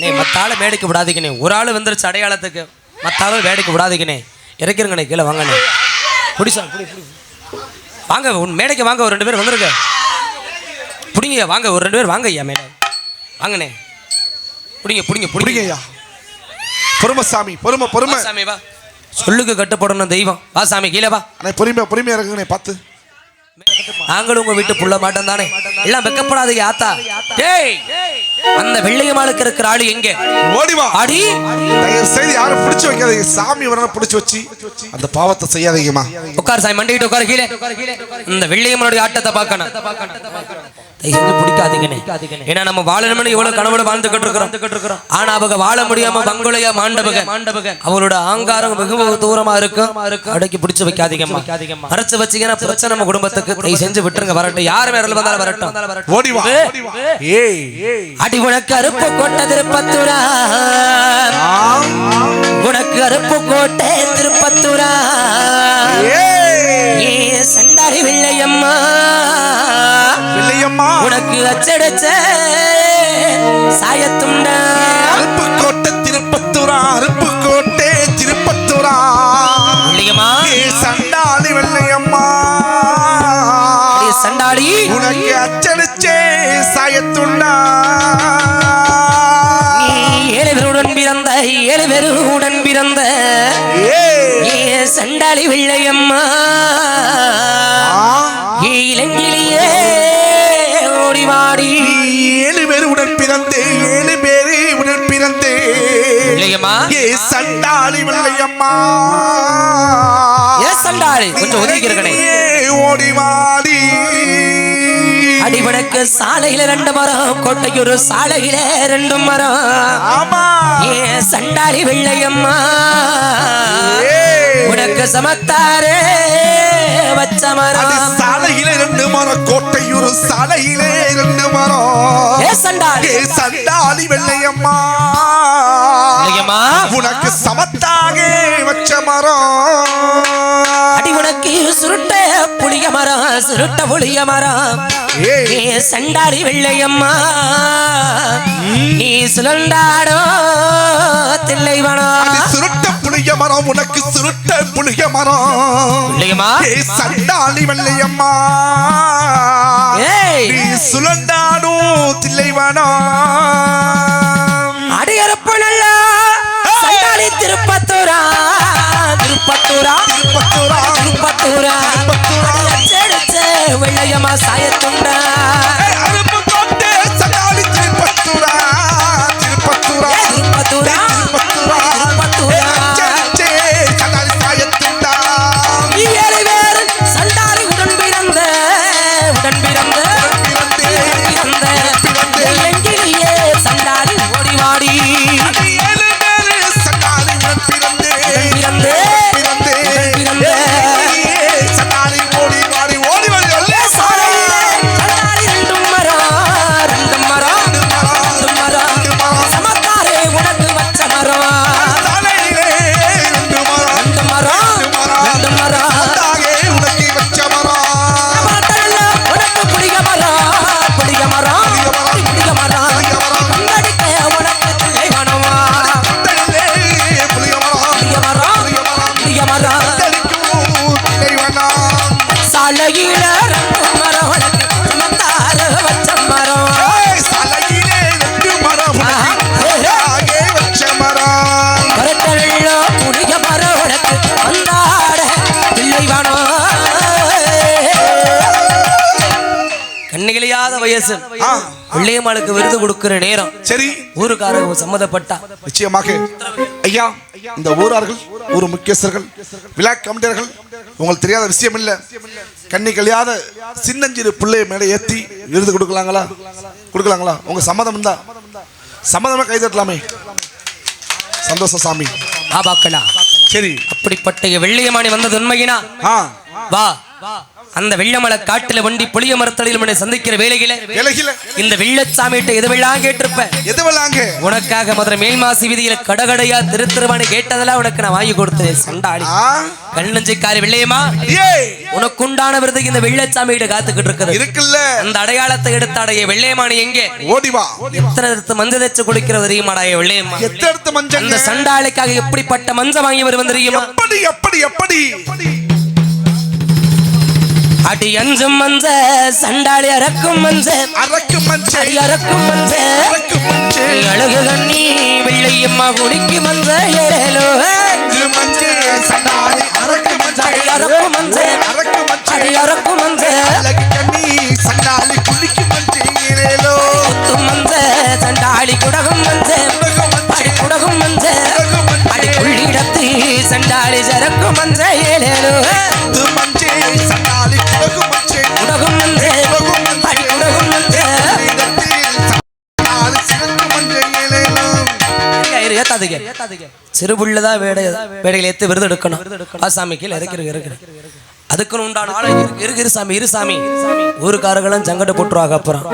நீ மத்தாள மேடைக்கு விடாதீங்கண்ணே ஒரு ஆள் வந்துருச்சு அடையாளத்துக்கு. மத்தாளும் வேடைக்கு விடாதீங்கண்ணே இறக்கிறங்கண்ணே கீழே வாங்கண்ணே பிடிச்சா புடி வாங்க உன் மேடைக்கு வாங்க ஒரு ரெண்டு பேர் வந்துருங்க பிடிங்க வாங்க ஒரு ரெண்டு பேர் வாங்க ஐயா மேடை வாங்கண்ணே பிடிங்க பிடிங்க பிடிங்க. ஐயா பொறுமை சாமி பொறுமை பொறுமை. வா சாமி வா. சொல்லுக்கு கட்டுப்படணும் தெய்வம். வா சாமி கீழே வா. பொறுமையா பொறுமையா இருக்குங்கண்ணே பார்த்து. நாங்களும் உங்க வீட்டு புள்ள மாட்டோம் தானே. எல்லாம் வெக்கப்படாதீங்க ஆத்தா டேய் அந்த வெள்ளையமாளுக்கு இருக்கிற ஆளு எங்க? ஓடி வா. அடி தயவு செய்து யாரும் பிடிச்சு வைக்காதீங்க. சாமி வரணும் பிடிச்சு வச்சு அந்த பாவத்தை செய்யாதீங்கம்மா. உட்கார் சாமி மண்டிக்கிட்டு உட்கார் கீழே. இந்த வெள்ளையம்மனுடைய ஆட்டத்தை பார்க்கணும். தயவு செஞ்சு பிடிக்காதீங்கண்ணே. ஏன்னா நம்ம வாழணும்னு இவ்வளவு கனவுல வாழ்ந்துகிட்டு இருக்கிறோம். ஆனா அவங்க வாழ முடியாம பங்குலையா மாண்டபக மாண்டபக அவளோட ஆங்காரம் வெகு தூரமா இருக்கும். அடக்கி பிடிச்சு வைக்காதீங்கம்மா. வச்சீங்கன்னா பிரச்சனை நம்ம குடும்பத்துக்கு தயவு செஞ்சு விட்டுருங்க. வரட்டும். யார் வேற வந்தாலும் வரட்டும். ஓடி வா அடி உனக்கு அருப்பு கோட்டை திருப்பத்தூரா? உனக்கு அருப்பு கோட்டை திருப்பத்தூரா? ஏய். ஏ சண்டாரி உனக்கு அச்சடிச்ச. சாயத்துண்டா அருப்பு கோட்டை திருப்பத்தூரா அருப்பு கோட்டை திருப்பத்தூரா ஏ சண்டாளி வெள்ளையம்மா. சண்டாளி. உனக்கு அச்சடிச்சே சாயத்துண்டா ஏழு பேருடன் பிறந்த ஏழு பேருடன் பிறந்த. ஏ. சண்டாளி வெள்ளையம்மா. ஓடி வாடி. ஏழு பேர் உடன் பிறந்தே ஏழு பேரு உடன் பிறந்தே இல்லையம்மா. ஏ சண்டாளி வெள்ளையம்மா ஏ சண்டாளி கொஞ்சம் ஒதுக்கி இருக்கனே ஓடி வாடி. அடிபடக்கு சாலையில ரெண்டு மரம் கோட்டையூர் சாலையில ரெண்டு மரம். ஆமா. ஏ சண்டாளி வெள்ளையம்மா. உனக்கு சமத்தாரே வச்ச மரம். சாலையில ரெண்டு மரம் கோட்டையூர் சாலையிலே ரெண்டு மரம். ஏ சண்டாளி. ஏ சண்டாளி வெள்ளையம்மா. வெள்ளையம்மா. உனக்கு சமத்தாக வச்ச மரம். அடி உனக்கு சுருட்ட புளிய மரம் சுருட்ட புளிய மரம். ஏ சண்டாளி வெள்ளையம்மா. நீ சுழண்டாடோ தில்லைவனம் அது சுருட்ட புளிய மரம் உனக்கு சுருட்ட புளிய மரம் ஏ சண்டாளி வெள்ளையம்மா. ஏய். நீ சுழண்டாடும் தில்லைவனம் அடியரப்பு நல்ல சண்டாளி திருப்பத்தூரா. திருப்பத்தூரா. திருப்பத்தூரா. திருப்பத்தூரா. திருப்பத்தூரா. பேர் சண்டாளி உடன் பிறந்த உடன் பிறந்த பிறந்தே, கண்ணிகளையாத வயசு. பிள்ளையம்மாளுக்கு விருது கொடுக்கிற நேரம். சரி. ஊருக்காரங்க சம்மதப்பட்டா நிச்சயமாக. ஐயா இந்த ஊரார்கள் ஊர் முக்கியஸ்தர்கள் விழா கமிட்டியர்கள் உங்களுக்கு தெரியாத விஷயம் இல்ல கண்ணி கழியாத சின்னஞ்சிறு பிள்ளைய மேலே ஏத்தி விருது கொடுக்கலாங்களா? கொடுக்கலாங்களா? உங்க சம்மதம் இருந்தா. சம்மதமா கை தட்டலாமே. சந்தோஷம் சாமி. வா பாக்கலாம் சரி. அப்படிப்பட்ட வெள்ளியமாணி வந்தது உண்மையினா? ஆ. வா. அந்த வெள்ளமலை காட்டுல வண்டி புளிய மரத்தடியில் உன்னை சந்திக்கிற வேலையில இந்த வெள்ளச்சாமிகிட்ட எதுவெல்லாம் கேட்டிருப்ப? எதுவல்லாங்க உனக்காக மதுரை மேல்மாசி வீதியில கடகடையா திருத்திருவானு கேட்டதெல்லாம் உனக்கு நான் வாங்கி கொடுத்தேன் சண்டாளி. ஆ? கண்ணஞ்சிக்காரி வெள்ளையம்மா ஏய்! உனக்கு உண்டான விருதுக்கு இந்த வெள்ளச்சாமி கிட்ட காத்துக்கிட்டு இருக்குது. இருக்குல்ல. அந்த அடையாளத்தை எடுத்து அடைய வெள்ளையம்மானி எங்கே? ஓடி வா. எத்தனை எடுத்து மஞ்சள் தேச்சு குளிக்கிறது தெரியுமாடாய வெள்ளையம்மா? எத்தடுத்த மஞ்சள் அந்த சண்டாளைக்காக எப்படிப்பட்ட மஞ்சள் வாங்கி வருவன் தெரியுமா? எப்படி எப்படி எப்படி? அடி அஞ்சும் மஞ்ச சண்டாளி அறக்கும் மஞ்ச. அறக்கும் மஞ்ச. அரக்கு மஞ்சள் அழகு கண்ணி வெள்ளையம்மா குடிக்கு மஞ்ச. ஏலேலோ அரக்கு மஞ்சள் சண்டாளி அரக்கு மஞ்சள் அடி அறக்கும் மஞ்ச. அரக்கு மஞ்சள் அடி அறக்கும் மஞ்ச. அழகு கண்ணி சண்டாளி குளிக்கு மஞ்சள் ஏலேலோ முத்து மஞ்ச சண்டாளி குடகும் மஞ்ச. அடி குடகும் மஞ்ச. அடி மஞ்சள் புள்ளிடத்து சண்டாளி சரக்கு மஞ்ச. ஏலேலோ ஏத்தாதீங்க. சிறுபுள்ளதான் வேடை வேடைகளை ஏத்து விருது எடுக்கணும். ஆ சாமி கீழே இருக்கிற அதுக்குன்னு உண்டான ஆளை இருக்கு இரு சாமி இரு சாமி. ஊருக்காரர்களும் சங்கட போட்டுருவாங்க அப்புறம்.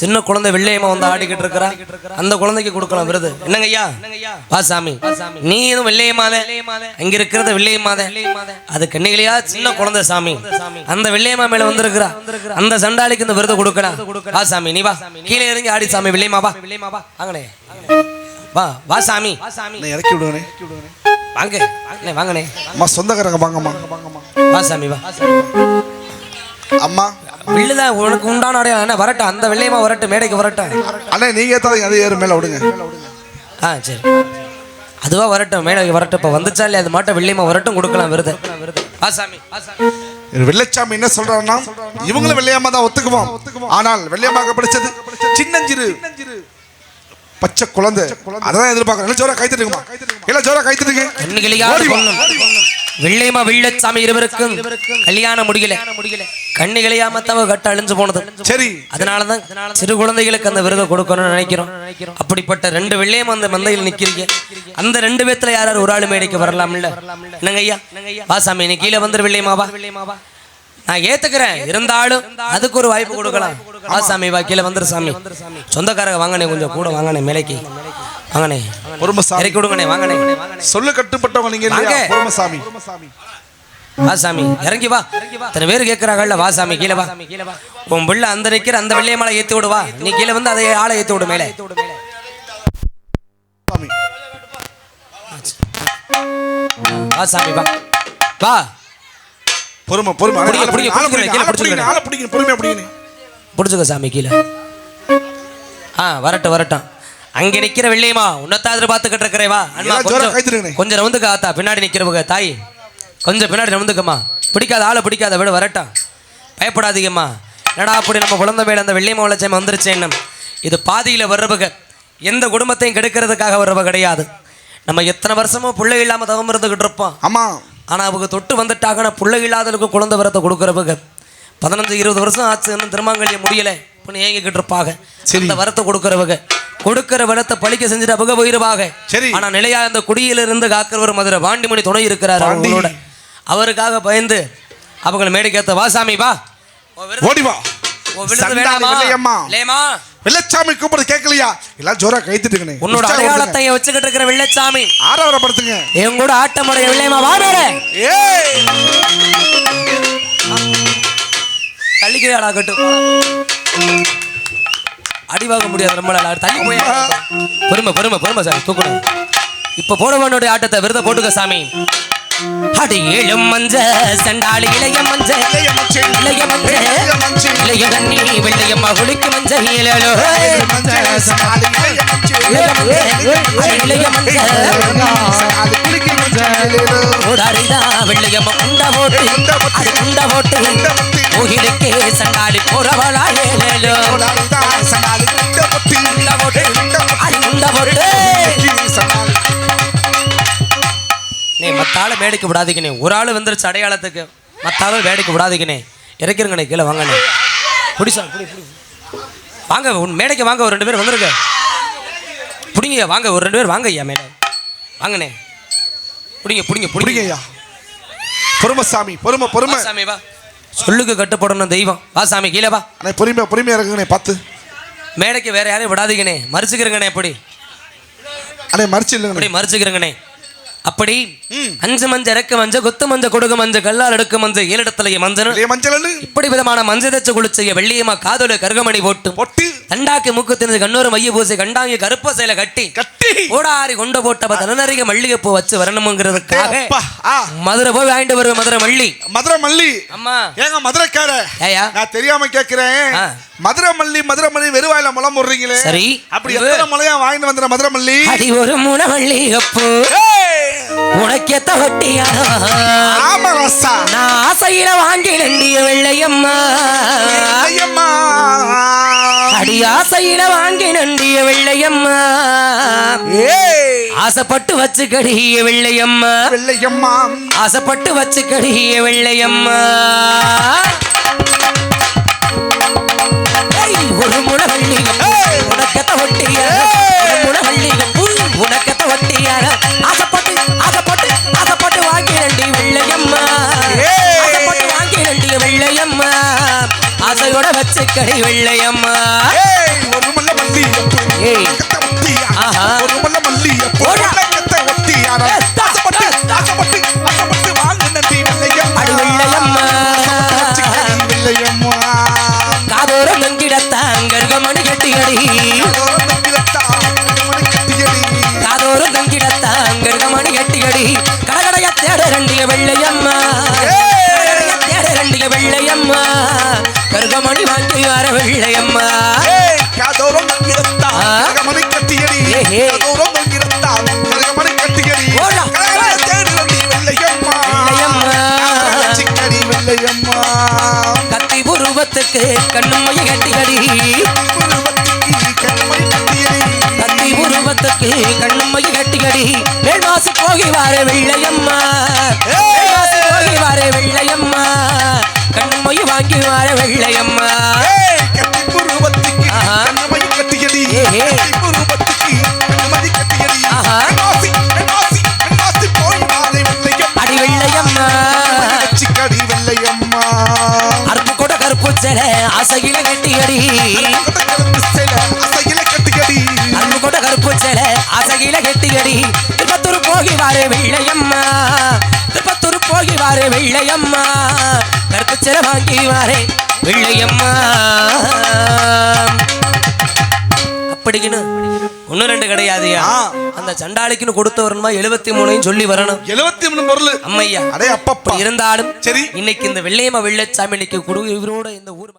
சின்ன குழந்தை வெள்ளையம்மா வந்து ஆடிக்கிட்டு இருக்கிறா. அந்த குழந்தைக்கு கொடுக்கலாம் விருது. என்னங்க ஐயா வா சாமி. நீ எதுவும் வெள்ளையம்மாதே அங்க இருக்கிறது வெள்ளையம்மாதே அது கண்ணிகளையா சின்ன குழந்தை சாமி. அந்த வெள்ளையம்மா மேல வந்திருக்கிறா. அந்த சண்டாளிக்கு இந்த விருது கொடுக்கலாம் வா சாமி நீ வா. கீழே இறங்கி ஆடி சாமி வெள்ளையம்மா வா. வெள்ளையம்மா வா. வாங்கனே வா வா சாமி. நான் இறக்கி விடுவேனே வாங்க. அண்ணே, வாங்கண்ணே. அம்மா சொந்தக்காரங்க வாங்கம்மா. வா சாமி வா. அம்மா. வில்லுதான் உனக்கு உண்டான அடையாளம் என்ன? வரட்டும் அந்த வெள்ளையமா வரட்டும் மேடைக்கு வரட்டும். அண்ணே நீங்க ஏத்தாதீங்க அது ஏறு மேல விடுங்க. ஆ சரி. அதுவா வரட்டும் மேடைக்கு வரட்டும். இப்போ வந்துச்சா இல்லையா? அது மாட்டம் வெள்ளையமா வரட்டும் கொடுக்கலாம் விருது. வா சாமி. வா சாமி வெள்ளைச்சாமி என்ன சொல்றாருன்னா இவங்களும் வெள்ளையம்மா தான் ஒத்துக்குவோம். ஆனால் வெள்ளையம்மாக படிச்சது சின்னஞ்சிறு. பச்சை குழந்தை. அதான் எதிர்பார்க்கறேன். ஜோரா கைத்தட்டுங்கம்மா எல்லாம் ஜோரா கைத்தட்டுங்க வெள்ளையமா வெள்ளச்சாமி இருவருக்கும். கல்யாணம் முடியல. கண்ணுகளையா மத்தவ கட்ட அழிஞ்சு போனது சரி. அதனாலதான் சிறு குழந்தைகளுக்கு அந்த விருதை கொடுக்கணும்னு நினைக்கிறோம். அப்படிப்பட்ட ரெண்டு வெள்ளையும் அந்த மந்தையில் நிக்கிறீங்க. அந்த ரெண்டு பேத்துல யார் யார் ஒரு ஆளு மேடைக்கு வரலாம்ல? என்னங்க ஐயா? வா சாமி நீ கீழே வந்துரு வெள்ளையமாவா நான் ஏத்துக்கிறேன். இருந்தாலும் அதுக்கு ஒரு வாய்ப்பு கொடுக்கலாம். வா சாமி வா கீழே வந்துரு சாமி. சொந்தக்காரங்க வாங்கனே கொஞ்சம் கூட வாங்கனே மேலைக்கு. வாங்கனே பொறுமசாமி இறக்கி விடுங்கண்ணே வாங்கனே சொல்லு கட்டுப்பட்டவங்க நீங்க இல்லையா. பொறுமசாமி வா சாமி. இறங்கி வா. இத்தனை பேர் கேட்கிறாங்கல்ல வா சாமி கீழே வா. உன் பிள்ளை அந்த நிக்கிற அந்த வெள்ளைய மலை ஏத்தி விடு வா. நீ கீழே வந்து அதை ஆளை ஏத்தி விடு மேலே. சாமி. வா சாமி வா. வா. பொறுமை பொறுமை. புடிங்க, புடிங்க, புடிங்க, ஆளை பிடிங்க, ஆளை பிடிங்க, பிடிச்சுக்க சாமி கீழே. ஆ வரட்டும் வரட்டும். அங்க நிக்கிற வெள்ளையமா உன்னத்தான் எதிர்பார்த்துக்கிட்டு இருக்கிறே வா. அண்ணா கொஞ்சம். கொஞ்சம் நவுந்துக்க ஆத்தா. பின்னாடி நிக்கிறவங்க தாய். கொஞ்சம் பின்னாடி நவுந்துக்கம்மா. பிடிக்காத ஆளை பிடிக்காத விட வரட்டும். பயப்படாதீங்கம்மா. என்னடா அப்படி நம்ம குழந்தை மேல அந்த வெள்ளையம்மா வளர்ச்சி வந்துருச்சேன்னு இது பாதியில வர்றவங்க. எந்த குடும்பத்தையும் கெடுக்கிறதுக்காக வர்றவ கிடையாது. நம்ம எத்தனை வருஷமும் பிள்ளை இல்லாம தவம் இருந்துகிட்டு இருப்போம். ஆமா ஆனா அவங்க தொட்டு வந்துட்டாங்கன்னா பிள்ளை இல்லாதவங்களுக்கு குழந்தை வரத்தை கொடுக்குறவங்க. பதினஞ்சு இருபது வருஷம் ஆச்சு இன்னும் திருமாங்கல்யம் முடியல. இப்ப ஏங்கிக்கிட்டு இருப்பாங்க. அந்த வரத்தை கொடுக்குறவங்க. கொடுக்கிற வரத்தை பழிக்க செஞ்சுட்டு அவங்க போயிருவாங்க. சரி. ஆனா நிலையா அந்த குடியிலிருந்து காக்கிறவர் மதுரை பாண்டிமணி துணை இருக்கிறாரு. அவங்களோட. அவருக்காக பயந்து அவங்களை மேடைக்கேத்த வா சாமி வா. ஓடி வா. வெள்ளச்சாமி கூப்பிடு கேட்கலையா? எல்லாம் ஜோரா கைத்துட்டுங்கண்ணே உன்னோட. அடையாளத்தை வச்சுக்கிட்டு இருக்கிற வெள்ளச்சாமி ஆரவாரப்படுத்துங்க. என் கூட ஆட்டமுடைய வெள்ளையம்மா வா மேலே ஏய்! தள்ளிக்கிறாடா கட்டு. அடி வாங்க முடியாது நம்மளால தள்ளி போய் பொறுமை பொறுமை பொறுமை சாமி. தூக்கணும் இப்ப போடவனுடைய ஆட்டத்தை விருத போட்டுக்க சாமி. அடி ஏழும் மஞ்ச சண்டாளி இளைய மஞ்ச இளைய மஞ்சள். இளைய மஞ்ச இளைய கண்ணி வெள்ளையம்மா குளிக்கு மஞ்ச இளையலோ இளைய மஞ்ச மஞ்ச. ஓடாரிதா வெள்ளையம்மா உண்ட போட்டு. அது உண்ட போட்டு. கோயிலுக்கே சண்டாளி போறவளா ஏழேலோ சனாலி குண்ட. உண்ட போட்டு. குண்ட பொட்டி. ஆளை வேடிக்கை விடாதீங்கண்ணே. ஒரு ஆள் வந்துருச்சு அடையாளத்துக்கு. மத்த ஆளை வேடிக்கை விடாதீங்கண்ணே. இறக்கிருங்கண்ணே கீழே வாங்கண்ணே. பிடி பிடி வாங்க உன் மேடைக்கு வாங்க ஒரு ரெண்டு பேர் வந்துருங்க பிடிங்க வாங்க ஒரு ரெண்டு பேர் வாங்க ஐயா மேடை. வாங்கண்ணே. பிடிங்க பிடிங்க பிடிங்க. ஐயா பொறுமை சாமி பொறுமை பொறுமை. சாமி வா. சொல்லுக்கு கட்டுப்படணும் தெய்வம். வா சாமி கீழே வா. அண்ணே பொறுமையா பொறுமையா இருக்குங்கண்ணே பார்த்து. மேடைக்கு வேற யாரையும் விடாதீங்கண்ணே. மறிச்சுக்கிறங்கண்ணே எப்படி அண்ணே மறிச்சு இல்லைங்கண்ணே அப்படி மறிச்சுக்கிறங்கண்ணே. அப்படி அஞ்சு மஞ்ச இறக்கு மஞ்ச கொத்து மஞ்ச கொடுக்கு மஞ்ச கல்லால் எடுக்கு மஞ்ச ஏழிடத்துல மஞ்சள். மஞ்சள்னு? இப்படி விதமான மஞ்ச தச்சு குளிச்சைய வெள்ளியம்மா காதோல கருகமணி போட்டு பொட்டு. தண்டாக்கு மூக்கு தினது கண்ணூர் மைய பூசை கண்டாங்கி கருப்ப சேலை கட்டி கட்டி. ஓடாரி கொண்டு போட்ட தனநறிக மல்லிகைப்பூ வச்சு வரணுங்கிறதுக்காக அப்பா, மதுரை போய் வாங்கிட்டு வருவேன் மதுரை மல்லி. மதுரை மல்லி. அம்மா. ஏங்க மதுரைக்கார. ஏயா நான் தெரியாம கேக்குறேன். ஆ. மதுரை மல்லி மதுரை மல்லி வெறுவாயில முளம் போடுறீங்களே. சரி. அப்படி எத்தனை முளையா வாங்கிட்டு வந்துற மதுரை மல்லி? அடி ஒரு முன மல்லிகைப்பூ ஏய்! உனக்கேத்த வட்டியா? ஆமா ரசா. நான் ஆசையில வாங்கி நண்டிய வெள்ளையம்மா. அடி ஆசையில வாங்கி நண்டிய வெள்ளையம்மா. ஆசைப்பட்டு வச்சு கடிய வெள்ளையம்மா. வெள்ளையம்மா. ஆசைப்பட்டு வச்சு கடிய வெள்ளையம்மா. வெள்ளையம்மா. ஆசையோட வச்சு கடி வெள்ளையம்மா. ஒரு மல்ல மல்லி ஆஹா. ஒரு மல்ல மல்லி. மேல்வாசி போகி வார வெள்ளையம்மா. மேல்வாசி போகி வார வெள்ளையம்மா. கண்ணுமைய வாங்கி வார வெள்ளையம்மா. வாரை வெள்ளையம்மா. அடி வெள்ளையம்மா. அருப்பு கூட கருப்பு சில கட்டியடி. கருப்பு வார வெள்ளையம்மா. சில வாங்கி வாரே வெள்ளையம்மா. அப்படிக்குன்னு ஒன்று ரெண்டு கிடையாதுயா? ஆ. அந்த சண்டாளிக்குன்னு கொடுத்து வரணுமா எழுபத்தி மூணையும் சொல்லி வரணும். எழுபத்தி மூணு பொருள். அம்மையா. அடே அப்பப்பா. இருந்தாலும் சரி. இன்னைக்கு இந்த வெள்ளையம்மா வெள்ளச்சாமி இன்னைக்கு குடு இவரோட இந்த ஊர்